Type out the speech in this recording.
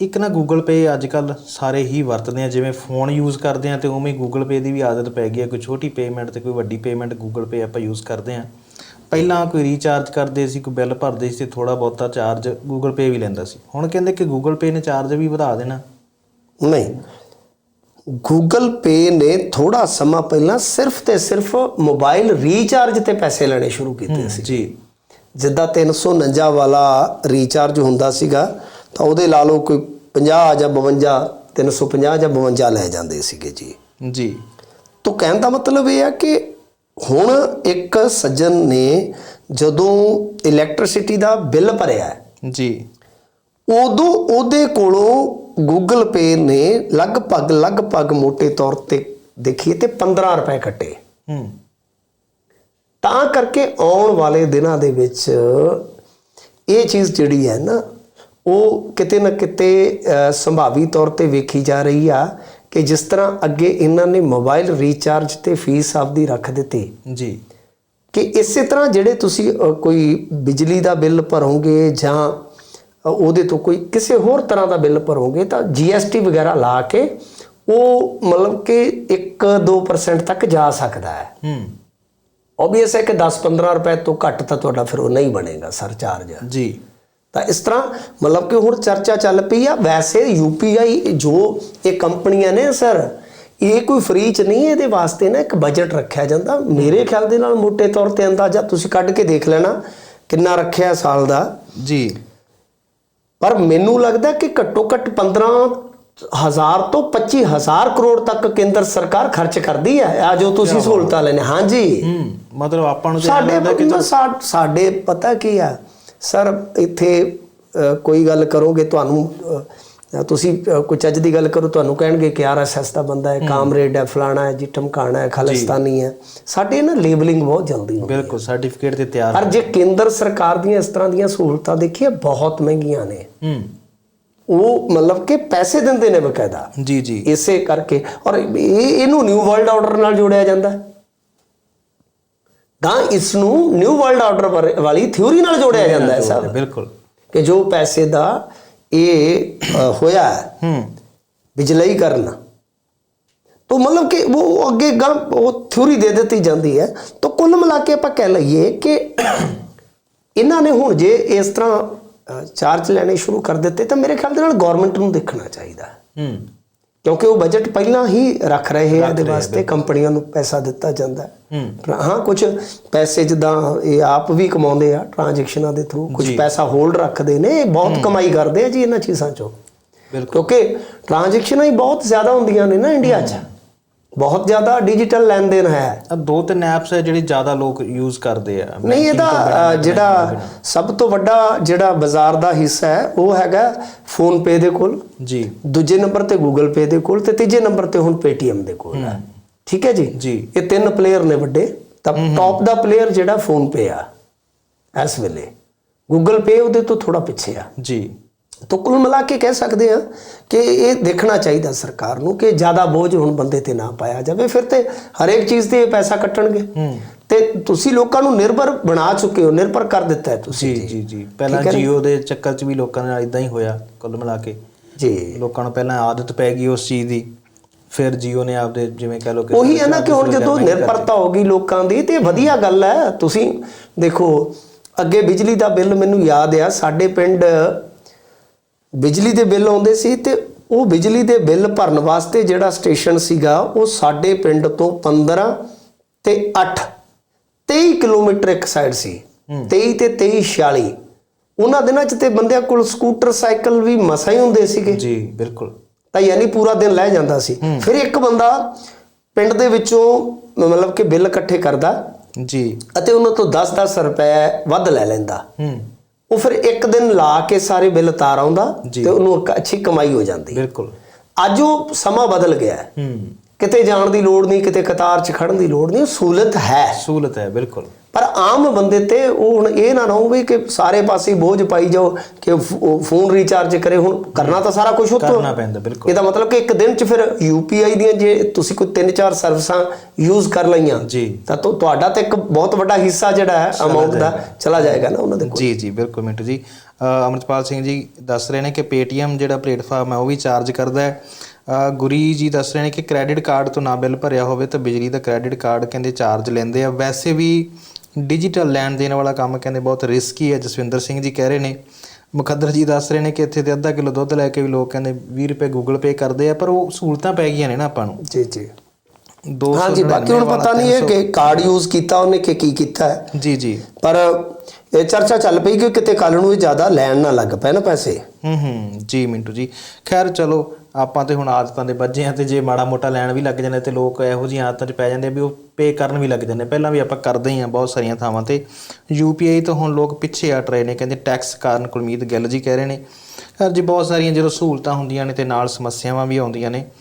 ਇੱਕ ਨਾ Google Pay ਅੱਜ ਕੱਲ ਸਾਰੇ ਹੀ ਵਰਤਦੇ ਆ ਜਿਵੇਂ ਫੋਨ ਯੂਜ਼ ਕਰਦੇ ਆ ਤੇ ਉਵੇਂ ਗੂਗਲ ਪੇ ਦੀ ਵੀ ਆਦਤ ਪੈ ਗਈ ਹੈ ਕੋਈ ਛੋਟੀ ਪੇਮੈਂਟ ਤੇ ਕੋਈ ਵੱਡੀ ਪੇਮੈਂਟ ਗੂਗਲ ਪੇ ਆਪਾਂ ਯੂਜ਼ ਕਰਦੇ ਆ। ਪਹਿਲਾਂ ਕੋਈ ਰੀਚਾਰਜ ਕਰਦੇ ਸੀ ਕੋਈ ਬਿੱਲ ਭਰਦੇ ਸੀ ਤੇ ਥੋੜਾ ਬਹੁਤਾ ਚਾਰਜ ਗੂਗਲ ਪੇ ਵੀ ਲੈਂਦਾ ਸੀ। ਹੁਣ ਕਹਿੰਦੇ ਕਿ ਗੂਗਲ ਪੇ ਨੇ ਚਾਰਜ ਵੀ ਵਧਾ ਦੇਣਾ। ਨਹੀਂ ਗੂਗਲ ਪੇ ਨੇ ਥੋੜਾ ਸਮਾਂ ਪਹਿਲਾਂ ਸਿਰਫ ਤੇ ਸਿਰਫ ਮੋਬਾਈਲ ਰੀਚਾਰਜ ਤੇ ਪੈਸੇ ਲੈਣੇ ਸ਼ੁਰੂ ਕੀਤੇ ਸੀ। ਜੀ। ਜਿੱਦਾਂ 349 ਵਾਲਾ ਰੀਚਾਰਜ ਹੁੰਦਾ ਸੀਗਾ ਤਾਂ ਉਹਦੇ ਲਾ ਲਓ ਕੋਈ 50 ਜਾਂ 52 350 ਜਾਂ 52 ਲੈ ਜਾਂਦੇ ਸੀਗੇ ਜੀ। ਜੀ। ਤੋਂ ਕਹਿਣ ਦਾ ਮਤਲਬ ਇਹ ਹੈ ਕਿ ਹੁਣ ਇੱਕ ਸੱਜਣ ਨੇ ਜਦੋਂ ਇਲੈਕਟ੍ਰਿਸਿਟੀ ਦਾ ਬਿੱਲ ਭਰਿਆ ਜੀ। ਉਦੋਂ ਉਹਦੇ ਕੋਲੋਂ ਗੂਗਲ ਪੇ ਨੇ ਲਗਭਗ ਲਗਭਗ ਮੋٹے ਤੌਰ ਤੇ ਦੇਖੀਏ ਤੇ 15 ਰੁਪਏ ਕੱਟੇ। ਹੂੰ। ਤਾਂ ਕਰਕੇ ਆਉਣ ਵਾਲੇ ਦਿਨਾਂ ਦੇ ਵਿੱਚ ਇਹ ਚੀਜ਼ ਜਿਹੜੀ ਹੈ ਨਾ ਉਹ ਕਿਤੇ ਨਾ ਕਿਤੇ ਸੰਭਾਵੀ ਤੌਰ ਤੇ ਵੇਖੀ ਜਾ ਰਹੀ ਆ ਕਿ ਜਿਸ ਤਰ੍ਹਾਂ ਅੱਗੇ ਇਹਨਾਂ ਨੇ ਮੋਬਾਈਲ ਰੀਚਾਰਜ ਤੇ ਫੀਸ ਆਪਦੀ ਰੱਖ ਦਿੱਤੀ। ਜੀ। ਕਿ ਇਸੇ ਤਰ੍ਹਾਂ ਜਿਹੜੇ ਤੁਸੀਂ ਕੋਈ ਬਿਜਲੀ ਦਾ ਬਿੱਲ ਭਰੋਗੇ ਜਾਂ ਉਹਦੇ ਤੋਂ ਕੋਈ ਕਿਸੇ ਹੋਰ ਤਰ੍ਹਾਂ ਦਾ ਬਿੱਲ ਭਰੋਗੇ ਤਾਂ GST ਵਗੈਰਾ ਲਾ ਕੇ ਉਹ ਮਤਲਬ ਕਿ 1-2% ਤੱਕ ਜਾ ਸਕਦਾ ਹੈ। ਹੂੰ। ਓਬਵੀਅਸ ਹੈ ਕਿ 10-15 ਰੁਪਏ ਤੋਂ ਘੱਟ ਤਾਂ ਤੁਹਾਡਾ ਫਿਰ ਉਹ ਨਹੀਂ ਬਣੇਗਾ ਸਰਚਾਰਜ ਜੀ। ਤਾਂ ਇਸ ਤਰ੍ਹਾਂ ਮਤਲਬ ਕਿ ਹੁਣ ਚਰਚਾ ਚੱਲ ਪਈ ਆ। ਵੈਸੇ ਯੂਪੀਆਈ ਜੋ ਇਹ ਕੰਪਨੀਆਂ ਨੇ ਸਰ ਇਹ ਕੋਈ ਫ੍ਰੀ ਚ ਨਹੀਂ ਇਹਦੇ ਵਾਸਤੇ ਨਾ ਇੱਕ ਬਜਟ ਰੱਖਿਆ ਜਾਂਦਾ। ਮੇਰੇ ਖਿਆਲ ਦੇ ਨਾਲ ਮੋٹے ਤੌਰ ਤੇ ਅੰਦਾਜ਼ਾ ਤੁਸੀਂ ਕੱਢ ਕੇ ਦੇਖ ਲੈਣਾ ਕਿੰਨਾ ਰੱਖਿਆ ਸਾਲ ਦਾ। ਜੀ। ਪਰ ਮੈਨੂੰ ਲੱਗਦਾ ਕਿ ਘੱਟੋ ਘੱਟ 15 ਹਜ਼ਾਰ ਤੋਂ 25 ਹਜ਼ਾਰ ਕਰੋੜ ਤੱਕ ਕੇਂਦਰ ਸਰਕਾਰ ਖਰਚ ਕਰਦੀ ਹੈ ਆ ਜੋ ਤੁਸੀਂ ਸਹੂਲਤਾਂ ਲੈਣੇ। ਹਾਂਜੀ। ਹੂੰ ਮਤਲਬ ਆਪਾਂ ਨੂੰ ਸਾਡੇ ਸਾਡੇ ਪਤਾ ਕੀ ਆ? ਸਰ ਇੱਥੇ ਕੋਈ ਗੱਲ ਕਰੋਗੇ ਤੁਹਾਨੂੰ? ਤੁਸੀਂ ਕੋਈ ਚੱਜ ਦੀ ਗੱਲ ਕਰੋ ਤੁਹਾਨੂੰ ਕਹਿਣਗੇ ਕਿ ਆਰਐਸਐਸ ਦਾ ਬੰਦਾ ਹੈ ਕਾਮਰੇਡ ਹੈ ਫਲਾਣਾ ਹੈ ਜੀ ਟਮਕਾਣਾ ਹੈ ਖਾਲਿਸਤਾਨੀ ਹੈ। ਸਾਡੇ ਨਾ ਲੇਬਲਿੰਗ ਬਹੁਤ ਜਲਦੀ ਹੁੰਦੀ ਬਿਲਕੁਲ ਸਰਟੀਫਿਕੇਟ ਤੇ ਤਿਆਰ ਪਰ ਜੇ ਕੇਂਦਰ ਸਰਕਾਰ ਦੀਆਂ ਇਸ ਤਰ੍ਹਾਂ ਦੀਆਂ ਸਹੂਲਤਾਂ ਦੇਖੀਏ ਬਹੁਤ ਮਹਿੰਗੀਆਂ ਨੇ। ਹੂੰ। ਉਹ ਮਤਲਬ ਕਿ ਪੈਸੇ ਦਿੰਦੇ ਨੇ ਬਕਾਇਦਾ। ਜੀ ਜੀ। ਇਸੇ ਕਰਕੇ ਔਰ ਇਹ ਇਹਨੂੰ ਨਿਊ ਵਰਲਡ ਆਰਡਰ ਨਾਲ ਜੋੜਿਆ ਜਾਂਦਾ। ਹੈ ਤਾਂ ਇਸ ਨੂੰ ਨਿਊ ਵਰਲਡ ਆਰਡਰ ਵਾਲੀ ਥਿਊਰੀ ਨਾਲ ਜੋੜਿਆ ਜਾਂਦਾ ਹੈ ਸਰ ਬਿਲਕੁਲ। ਕਿ ਜੋ ਪੈਸੇ ਦਾ ਇਹ ਹੋਇਆ ਹੈ, ਹੂੰ। ਬਿਜਲਈਕਰਨ ਤੋਂ ਮਤਲਬ ਕਿ ਉਹ ਅੱਗੇ ਗਾਂ ਉਹ ਥਿਊਰੀ ਦੇ ਦਿੱਤੀ ਜਾਂਦੀ ਹੈ। ਤਾਂ ਕੁੱਲ ਮਿਲਾ ਕੇ ਆਪਾਂ ਕਹਿ ਲਈਏ ਕਿ ਇਹਨਾਂ ਨੇ ਹੁਣ ਜੇ ਇਸ ਤਰ੍ਹਾਂ ਚਾਰਜ ਲੈਣੇ ਸ਼ੁਰੂ ਕਰ ਦਿੱਤੇ ਤਾਂ ਮੇਰੇ ਖਿਆਲ ਦੇ ਨਾਲ ਗਵਰਨਮੈਂਟ ਨੂੰ ਦੇਖਣਾ ਚਾਹੀਦਾ। ਹੂੰ। ਕਿਉਂਕਿ ਉਹ ਬਜਟ ਪਹਿਲਾਂ ਹੀ ਰੱਖ ਰਹੇ ਆ ਇਹਦੇ ਵਾਸਤੇ ਕੰਪਨੀਆਂ ਨੂੰ ਪੈਸਾ ਦਿੱਤਾ ਜਾਂਦਾ ਹੈ। ਹੂੰ। ਕੁਝ ਪੈਸੇ ਜਿੱਦਾਂ ਇਹ ਆਪ ਵੀ ਕਮਾਉਂਦੇ ਆ ਟ੍ਰਾਂਜੈਕਸ਼ਨਾਂ ਦੇ ਥਰੂ ਕੁਝ ਪੈਸਾ ਹੋਲਡ ਰੱਖਦੇ ਨੇ ਇਹ ਬਹੁਤ ਕਮਾਈ ਕਰਦੇ ਆ ਜੀ ਇਹਨਾਂ ਚੀਜ਼ਾਂ ਚੋਂ। ਕਿਉਂਕਿ ਟ੍ਰਾਂਜੈਕਸ਼ਨਾਂ ਹੀ ਬਹੁਤ ਜ਼ਿਆਦਾ ਹੁੰਦੀਆਂ ਨੇ ਨਾ ਇੰਡੀਆ 'ਚ। ਬਹੁਤ ਜ਼ਿਆਦਾ ਡਿਜੀਟਲ ਲੈਣ ਦੇਣ ਹੈ ਦੋ ਤਿੰਨ ਐਪਸ ਹੈ ਜਿਹੜੀ ਜ਼ਿਆਦਾ ਲੋਕ ਯੂਜ਼ ਕਰਦੇ ਆ। ਨਹੀਂ ਇਹਦਾ ਜਿਹੜਾ ਸਭ ਤੋਂ ਵੱਡਾ ਜਿਹੜਾ ਬਾਜ਼ਾਰ ਦਾ ਹਿੱਸਾ ਹੈ ਉਹ ਹੈਗਾ ਫੋਨ ਪੇ ਦੇ ਕੋਲ। ਜੀ। ਦੂਜੇ ਨੰਬਰ ਤੇ ਗੂਗਲ ਪੇ ਦੇ ਕੋਲ ਤੇ ਤੀਜੇ ਨੰਬਰ ਤੇ ਹੁਣ Paytm ਦੇ ਕੋਲ ਹੈ। ਠੀਕ ਹੈ ਜੀ? ਜੀ। ਇਹ ਤਿੰਨ ਪਲੇਅਰ ਨੇ ਵੱਡੇ। ਤਾਂ ਟੌਪ ਦਾ ਪਲੇਅਰ ਜਿਹੜਾ ਫੋਨ ਪੇ ਆ ਇਸ ਵੇਲੇ। ਗੂਗਲ ਪੇ ਉਹਦੇ ਤੋਂ ਥੋੜਾ ਪਿੱਛੇ ਆ। ਜੀ। ਤਾਂ ਕੁੱਲ ਮਿਲਾ ਕੇ ਕਹਿ ਸਕਦੇ ਆ ਕਿ ਇਹ ਦੇਖਣਾ ਚਾਹੀਦਾ ਸਰਕਾਰ ਨੂੰ ਕਿ ਜ਼ਿਆਦਾ ਬੋਝ ਹੁਣ ਬੰਦੇ ਤੇ ਨਾ ਪਾਇਆ ਜਾਵੇ ਫਿਰ ਤੇ ਹਰੇਕ ਚੀਜ਼ ਤੇ ਪੈਸਾ ਕੱਟਣਗੇ। ਤੇ ਤੁਸੀਂ ਲੋਕਾਂ ਨੂੰ ਨਿਰਭਰ ਬਣਾ ਚੁੱਕੇ ਹੋ ਨਿਰਭਰ ਕਰ ਦਿੱਤਾ ਹੈ ਤੁਸੀਂ। ਜੀ ਜੀ ਜੀ। ਪਹਿਲਾਂ ਜੀਓ ਦੇ ਚੱਕਰ 'ਚ ਵੀ ਲੋਕਾਂ ਨਾਲ ਇਦਾਂ ਹੀ ਹੋਇਆ ਕੁੱਲ ਮਿਲਾ ਕੇ। ਜੀ। ਲੋਕਾਂ ਨੂੰ ਪਹਿਲਾਂ ਆਦਤ ਪੈ ਗਈ ਉਸ ਚੀਜ਼ ਦੀ ਫਿਰ ਜੀਓ ਨੇ ਆਪਦੇ ਜਿਵੇਂ ਕਹ ਲੋ ਕਿ ਉਹੀ ਹੈ ਨਾ ਕਿ ਹੁਣ ਜਦੋਂ ਨਿਰਭਰਤਾ ਹੋ ਗਈ ਲੋਕਾਂ ਦੀ ਤੇ ਵਧੀਆ ਗੱਲ ਹੈ। ਤੁਸੀਂ ਦੇਖੋ ਅੱਗੇ ਬਿਜਲੀ ਦਾ ਬਿੱਲ ਮੈਨੂੰ ਯਾਦ ਆ ਸਾਡੇ ਪਿੰਡ ਬਿਜਲੀ ਦੇ ਬਿੱਲ ਆਉਂਦੇ ਸੀ ਤੇ ਉਹ ਬਿਜਲੀ ਦੇ ਬਿੱਲ ਭਰਨ ਵਾਸਤੇ ਜਿਹੜਾ ਸਟੇਸ਼ਨ ਸੀਗਾ ਉਹ ਸਾਡੇ ਪਿੰਡ ਤੋਂ 15 ਤੇ 8 23 ਕਿਲੋਮੀਟਰ ਇੱਕ ਸਾਈਡ ਸੀ। 23 ਤੇ 23 46 ਉਹਨਾਂ ਦਿਨਾਂ 'ਚ ਤੇ ਬੰਦਿਆਂ ਕੋਲ ਸਕੂਟਰ ਸਾਈਕਲ ਵੀ ਮਸਾਂ ਹੀ ਹੁੰਦੇ ਸੀਗੇ। ਜੀ ਬਿਲਕੁਲ। ਤਾਂ ਯਾਨੀ ਪੂਰਾ ਦਿਨ ਲੈ ਜਾਂਦਾ ਸੀ। ਫਿਰ ਇੱਕ ਬੰਦਾ ਪਿੰਡ ਦੇ ਵਿੱਚੋਂ ਮਤਲਬ ਕਿ ਬਿੱਲ ਇਕੱਠੇ ਕਰਦਾ ਜੀ। ਅਤੇ ਉਹਨਾਂ ਤੋਂ 10-10 ਰੁਪਏ ਵੱਧ ਲੈ ਲੈਂਦਾ। ਹੂੰ। ਉਹ ਫਿਰ ਇੱਕ ਦਿਨ ਲਾ ਕੇ ਸਾਰੇ ਬਿੱਲ ਤਾਰ ਆਉਂਦਾ। ਤੇ ਉਹਨੂੰ ਇੱਕ ਅੱਛੀ ਕਮਾਈ ਹੋ ਜਾਂਦੀ ਬਿਲਕੁਲ। ਅੱਜ ਉਹ ਸਮਾਂ ਬਦਲ ਗਿਆ। ਹੂੰ। ਕਿਤੇ ਜਾਣ ਦੀ ਲੋੜ ਨਹੀਂ ਕਿਤੇ ਕਤਾਰ 'ਚ ਖੜਨ ਦੀ ਲੋੜ ਨਹੀਂ ਸਹੂਲਤ ਹੈ। ਸਹੂਲਤ ਹੈ ਬਿਲਕੁਲ। ਪਰ ਆਮ ਬੰਦੇ ਤੇ ਉਹ ਹੁਣ ਇਹ ਨਾ ਨਾ ਹੋਵੇ ਕਿ ਸਾਰੇ ਪਾਸੇ ਬੋਝ ਪਾਈ ਜਾਓ ਕਿ ਫੋਨ ਰੀਚਾਰਜ ਕਰੇ ਹੁਣ ਕਰਨਾ ਤਾਂ ਸਾਰਾ ਕੁਝ ਉੱਤੋਂ। ਕਰਨਾ ਪੈਂਦਾ ਬਿਲਕੁਲ। ਇਹਦਾ ਮਤਲਬ ਕਿ ਇੱਕ ਦਿਨ ਚ ਫਿਰ ਯੂਪੀਆਈ ਦੀਆਂ ਜੇ ਤੁਸੀਂ ਕੋਈ ਤਿੰਨ ਚਾਰ ਸਰਵਿਸਾਂ ਯੂਜ਼ ਕਰ ਲਈਆਂ ਜੀ। ਤਾਂ ਤੁਹਾਡਾ ਤਾਂ ਇੱਕ ਬਹੁਤ ਵੱਡਾ ਹਿੱਸਾ ਜਿਹੜਾ ਹੈ ਅਮਾਉਂਟ ਦਾ ਚਲਾ ਜਾਏਗਾ ਨਾ ਉਹਨਾਂ ਦੇ ਕੋਲ। ਜੀ ਜੀ ਬਿਲਕੁਲ ਮਿੰਟੂ ਜੀ। ਅਮਰਪਾਲ ਸਿੰਘ ਜੀ ਦੱਸ ਰਹੇ ਨੇ ਕਿ Paytm ਜਿਹੜਾ ਪਲੇਟਫਾਰਮ ਹੈ ਉਹ ਵੀ ਚਾਰਜ ਕਰਦਾ ਹੈ। ਗੁਰੀ ਜੀ ਦੱਸ ਰਹੇ ਨੇ ਕਿ ਕ੍ਰੈਡਿਟ ਕਾਰਡ ਤੋਂ ਨਾ ਬਿੱਲ ਭਰਿਆ ਹੋਵੇ ਤਾਂ ਬਿਜਲੀ ਦਾ ਕ੍ਰੈਡਿਟ ਕਾਰਡ ਕਹਿੰਦੇ ਚਾਰਜ ਲੈਂਦੇ ਆ। ਵੈਸੇ ਵੀ ਡਿਜੀਟਲ ਲੈਣ ਦੇਣ ਵਾਲਾ ਕੰਮ ਕਹਿੰਦੇ ਬਹੁਤ ਰਿਸਕੀ ਹੈ ਜਸਵਿੰਦਰ ਸਿੰਘ ਜੀ ਕਹਿ ਰਹੇ ਨੇ। ਮੁਖੱਦਰ ਜੀ ਦੱਸ ਰਹੇ ਨੇ ਕਿ ਇੱਥੇ ਤੇ ਅੱਧਾ ਕਿਲੋ ਦੁੱਧ ਲੈ ਕੇ ਵੀ ਲੋਕ ਕਹਿੰਦੇ 20 ਰੁਪਏ ਗੂਗਲ ਪੇ ਕਰਦੇ ਆ ਪਰ ਉਹ ਸਹੂਲਤਾਂ ਪੈ ਗਈਆਂ ਨੇ ਨਾ ਆਪਾਂ ਨੂੰ। ਜੀ ਜੀ। 299 ਹਾਂਜੀ ਬਾਕੀ ਹੁਣ ਪਤਾ ਨਹੀਂ ਹੈ ਕਿ ਕਾਰਡ ਯੂਜ਼ ਕੀਤਾ ਉਹਨੇ ਕਿ ਕੀ ਕੀਤਾ ਹੈ। ਜੀ ਜੀ। ਪਰ ਇਹ ਚਰਚਾ ਚੱਲ ਪਈ ਕਿ ਕਿਤੇ ਕੱਲ ਨੂੰ ਇਹ ਜ਼ਿਆਦਾ ਲੈਣ ਨਾ ਲੱਗ ਪਏ ਨਾ ਪੈਸੇ। ਹੂੰ ਹੂੰ, ਜੀ ਮਿੰਟੂ ਜੀ। ਖੈਰ ਚਲੋ, ਆਪਾਂ ਤੇ ਹੁਣ ਆਦਤਾਂ ਦੇ ਬੱਝੇ ਆ ਤੇ ਜੇ ਮਾੜਾ ਮੋਟਾ ਲੈਣ ਵੀ ਲੱਗ ਜਾਂਦੇ ਤੇ ਲੋਕ ਇਹੋ ਜਿਹੀਆਂ ਆਦਤਾਂ 'ਚ ਪੈ ਜਾਂਦੇ ਆ ਵੀ ਉਹ ਪੇ ਕਰਨ ਵੀ ਲੱਗ ਜਾਂਦੇ। ਪਹਿਲਾਂ ਵੀ ਆਪਾਂ ਕਰਦੇ ਹੀ ਆ ਬਹੁਤ ਸਾਰੀਆਂ ਥਾਵਾਂ ਤੇ। ਯੂਪੀਆਈ ਤੋਂ ਹੁਣ ਲੋਕ ਪਿੱਛੇ ਹਟ ਰਹੇ ਨੇ, ਕਹਿੰਦੇ ਟੈਕਸ ਕਾਰਨ ਕੁਲਮੀਤ ਗਿੱਲ ਜੀ ਕਹਿ ਰਹੇ ਨੇ। ਖੈਰ ਜੀ, ਬਹੁਤ ਸਾਰੀਆਂ ਜਦੋਂ ਸਹੂਲਤਾਂ ਹੁੰਦੀਆਂ ਨੇ ਤੇ ਨਾਲ ਸਮੱਸਿਆਵਾਂ ਵੀ ਆਉਂਦੀਆਂ ਨੇ।